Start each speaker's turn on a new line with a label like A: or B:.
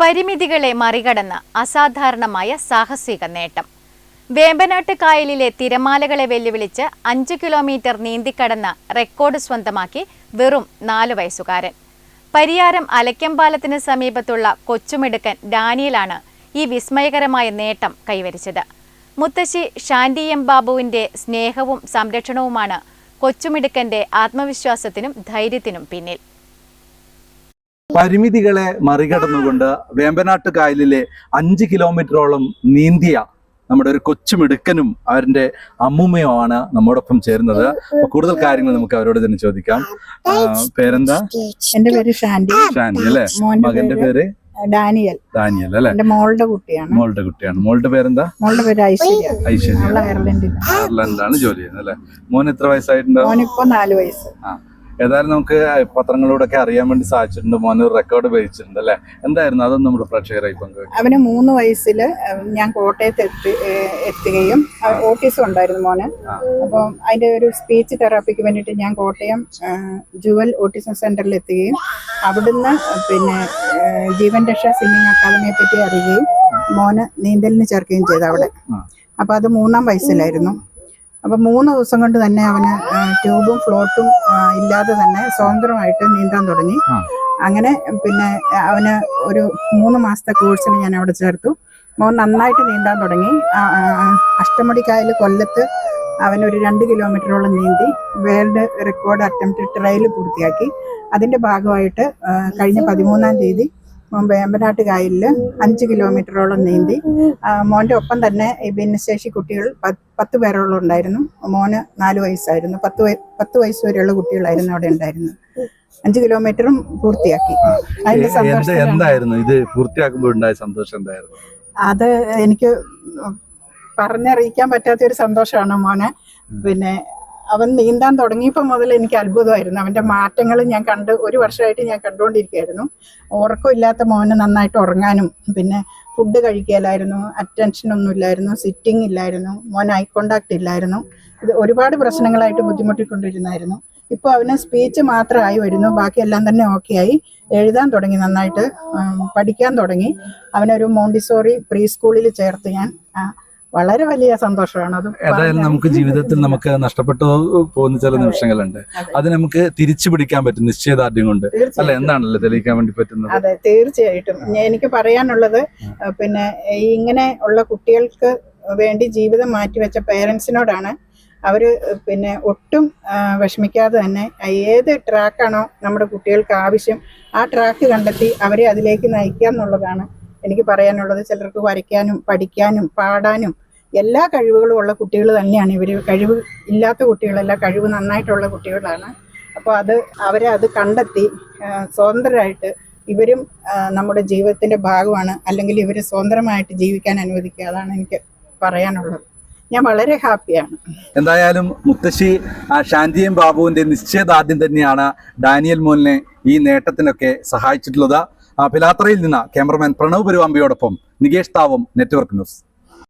A: പരിമിതികളെ മറികടന്ന് അസാധാരണമായ സാഹസിക നേട്ടം. വേമ്പനാട്ട് കായലിലെ തിരമാലകളെ വെല്ലുവിളിച്ച് അഞ്ച് കിലോമീറ്റർ നീന്തിക്കടന്ന റെക്കോർഡ് സ്വന്തമാക്കി വെറും നാല് വയസ്സുകാരൻ. പരിയാരം അലക്കമ്പാലത്തിന് സമീപത്തുള്ള കൊച്ചുമിടുക്കൻ ഡാനിയലാണ് ഈ വിസ്മയകരമായ നേട്ടം കൈവരിച്ചത്. മുത്തശ്ശി ഷാൻഡി എം ബാബുവിന്റെ സ്നേഹവും സംരക്ഷണവുമാണ് കൊച്ചുമിടുക്കന്റെ ആത്മവിശ്വാസത്തിനും ധൈര്യത്തിനും പിന്നിൽ.
B: പരിമിതികളെ മറികടന്നുകൊണ്ട് വേമ്പനാട്ട് കായലിലെ അഞ്ച് കിലോമീറ്ററോളം നീന്തിയ നമ്മുടെ ഒരു കൊച്ചു മിടുക്കനും അവരുടെ അമ്മൂമ്മയുമാണ് നമ്മോടൊപ്പം ചേരുന്നത്. കൂടുതൽ കാര്യങ്ങൾ നമുക്ക് അവരോട് തന്നെ ചോദിക്കാം. പേരെന്താ?
C: എന്റെ പേര് ഷാൻഡി.
B: ഷാൻഡി അല്ലെ? മകന്റെ
C: പേര് ഡാനിയൽ.
B: ഡാനിയൽ അല്ലെ?
C: എന്റെ മോളുടെ കുട്ടിയാണ്.
B: മോളുടെ കുട്ടിയാണ്. മോളുടെ പേരെന്താ?
C: മോളുടെ പേര് ഐശ്വര്യ.
B: ഐശ്വര്യ. അയർലൻഡിലാണ് ജോലി ചെയ്യുന്നത് അല്ലെ? മോൻ എത്ര വയസ്സായിട്ടുണ്ടാവും?
C: മോനിപ്പോ നാല് വയസ്സ്.
B: ആ. ഏതായാലും നമുക്ക് പത്രങ്ങളിലൂടെ ഒക്കെ അറിയാൻ വേണ്ടി സാധിച്ചിട്ടുണ്ട്. മോൻ ഒരു റെക്കോർഡ് വെച്ചിട്ടുണ്ട് അല്ലെ? എന്തായിരുന്നു? അതൊന്നും നമ്മുടെ പ്രേക്ഷകരായി പങ്കുവെക്കും.
C: അവന് മൂന്ന് വയസ്സിൽ ഞാൻ കോട്ടയത്ത് എത്തി എത്തുകയും ഓട്ടീസം ഉണ്ടായിരുന്നു മോന്. അപ്പം അതിന്റെ ഒരു സ്പീച്ച് തെറാപ്പിക്ക് വേണ്ടിയിട്ട് ഞാൻ കോട്ടയം ജുവൽ ഓട്ടിസം സെന്ററിൽ എത്തുകയും അവിടുന്ന് പിന്നെ ജീവൻ രക്ഷ സ്വിമ്മിങ് അക്കാദമിയെ പറ്റി അറിയുകയും മോന് നീന്തലിന് ചേർക്കുകയും ചെയ്തു അവിടെ. അപ്പൊ അത് മൂന്നാം വയസ്സിലായിരുന്നു. അപ്പൊ മൂന്ന് ദിവസം കൊണ്ട് തന്നെ അവന് ട്യൂബും ഫ്ലോട്ടും ഇല്ലാതെ തന്നെ സ്വതന്ത്രമായിട്ട് നീന്താൻ തുടങ്ങി. അങ്ങനെ പിന്നെ അവന് ഒരു മൂന്ന് മാസത്തെ കോഴ്സിന് ഞാൻ അവിടെ ചേർത്തു. മോൻ നന്നായിട്ട് നീന്താൻ തുടങ്ങി. അഷ്ടമുടിക്കായൽ കൊല്ലത്ത് അവനൊരു രണ്ട് കിലോമീറ്ററോളം നീന്തി വേൾഡ് റെക്കോർഡ് അറ്റംപ്റ്റ് ട്രയൽ പൂർത്തിയാക്കി. അതിന്റെ ഭാഗമായിട്ട് കഴിഞ്ഞ പതിമൂന്നാം തീയതി വേമ്പനാട്ട് കായലിൽ അഞ്ച് കിലോമീറ്ററോളം നീന്തി. മോന്റെ ഒപ്പം തന്നെ ഈ ഭിന്നശേഷി കുട്ടികൾ പത്ത് പേരോളം ഉണ്ടായിരുന്നു. മോന് നാല് വയസ്സായിരുന്നു. പത്ത് വയ പത്ത് വയസ്സ് വരെയുള്ള കുട്ടികളായിരുന്നു അവിടെ ഉണ്ടായിരുന്നത്. അഞ്ച് കിലോമീറ്ററും പൂർത്തിയാക്കി. അതിന്റെ സന്തോഷം
B: എന്തായിരുന്നു? ഇത് സന്തോഷം എന്തായിരുന്നു?
C: അത് എനിക്ക് പറഞ്ഞറിയിക്കാൻ പറ്റാത്ത ഒരു സന്തോഷമാണ് മോനെ. പിന്നെ അവൻ നീന്താൻ തുടങ്ങിയപ്പോൾ മുതൽ എനിക്ക് അത്ഭുതമായിരുന്നു. അവന്റെ മാറ്റങ്ങൾ ഞാൻ കണ്ട് ഒരു വർഷമായിട്ട് ഞാൻ കണ്ടുകൊണ്ടിരിക്കുകയായിരുന്നു. ഉറക്കമില്ലാത്ത മോന് നന്നായിട്ട് ഉറങ്ങാനും പിന്നെ ഫുഡ് കഴിക്കലായിരുന്നു അറ്റൻഷൻ ഒന്നും ഇല്ലായിരുന്നു സിറ്റിംഗ് ഇല്ലായിരുന്നു മോൻ ഐ കോണ്ടാക്ട് ഇല്ലായിരുന്നു. ഇത് ഒരുപാട് പ്രശ്നങ്ങളായിട്ട് ബുദ്ധിമുട്ടിക്കൊണ്ടിരുന്നായിരുന്നു. ഇപ്പോൾ അവന് സ്പീച്ച് മാത്രമായി വരുന്നു. ബാക്കിയെല്ലാം തന്നെ ഓക്കെ ആയി. എഴുതാൻ തുടങ്ങി നന്നായിട്ട് പഠിക്കാൻ തുടങ്ങി. അവനൊരു മോണ്ടിസോറി പ്രീ സ്കൂളിൽ ചേർത്ത് ഞാൻ വളരെ വലിയ സന്തോഷമാണ്. അത്
B: ഏതായാലും നമുക്ക് ജീവിതത്തിൽ നമുക്ക് നഷ്ടപ്പെട്ടു പോകുന്ന ചില നിമിഷങ്ങളുണ്ട്.
C: അത്.
B: നമുക്ക് തിരിച്ചു പിടിക്കാൻ പറ്റും നിശ്ചയദാർഢ്യം കൊണ്ട്. അല്ല? എന്താണല്ലോ തെളിയിക്കാൻ വേണ്ടി പറ്റുന്നത്?
C: അതെ തീർച്ചയായിട്ടും. എനിക്ക് പറയാനുള്ളത് പിന്നെ ഇങ്ങനെ ഉള്ള കുട്ടികൾക്ക് വേണ്ടി ജീവിതം മാറ്റിവെച്ച പേരൻസിനോടാണ് അവർ പിന്നെ ഒട്ടും വിഷമിക്കാതെ തന്നെ ഏത് ട്രാക്കാണോ നമ്മുടെ കുട്ടികൾക്ക് ആവശ്യം ആ ട്രാക്ക് കണ്ടെത്തി അവരെ അതിലേക്ക് നയിക്കുക എന്നുള്ളതാണ് എനിക്ക് പറയാനുള്ളത്. ചിലർക്ക് വരയ്ക്കാനും പഠിക്കാനും പാടാനും എല്ലാ കഴിവുകളും ഉള്ള കുട്ടികൾ തന്നെയാണ്. ഇവർ കഴിവ് ഇല്ലാത്ത കുട്ടികളല്ല കഴിവ് നന്നായിട്ടുള്ള കുട്ടികളാണ്. അപ്പോൾ അത് അവരെ അത് കണ്ടെത്തി സ്വതന്ത്രരായിട്ട് ഇവരും നമ്മുടെ ജീവിതത്തിന്റെ ഭാഗമാണ്. അല്ലെങ്കിൽ ഇവർ സ്വതന്ത്രമായിട്ട് ജീവിക്കാൻ അനുവദിക്കുക. അതാണ് എനിക്ക് പറയാനുള്ളത്. ഞാൻ വളരെ ഹാപ്പിയാണ്.
B: എന്തായാലും മുത്തശ്ശി ശാന്തിയും ബാബുവിന്റെ നിശ്ചയദാർഢ്യം തന്നെയാണ് ഡാനിയൽ മോലിനെ ഈ നേട്ടത്തിനൊക്കെ സഹായിച്ചിട്ടുള്ളത്. പിലാത്രയിൽ നിന്ന് ക്യാമറമാൻ പ്രണവ് പരുവാമ്പിയോടൊപ്പം നികേഷ് താവും നെറ്റ്വർക്ക് ന്യൂസ്.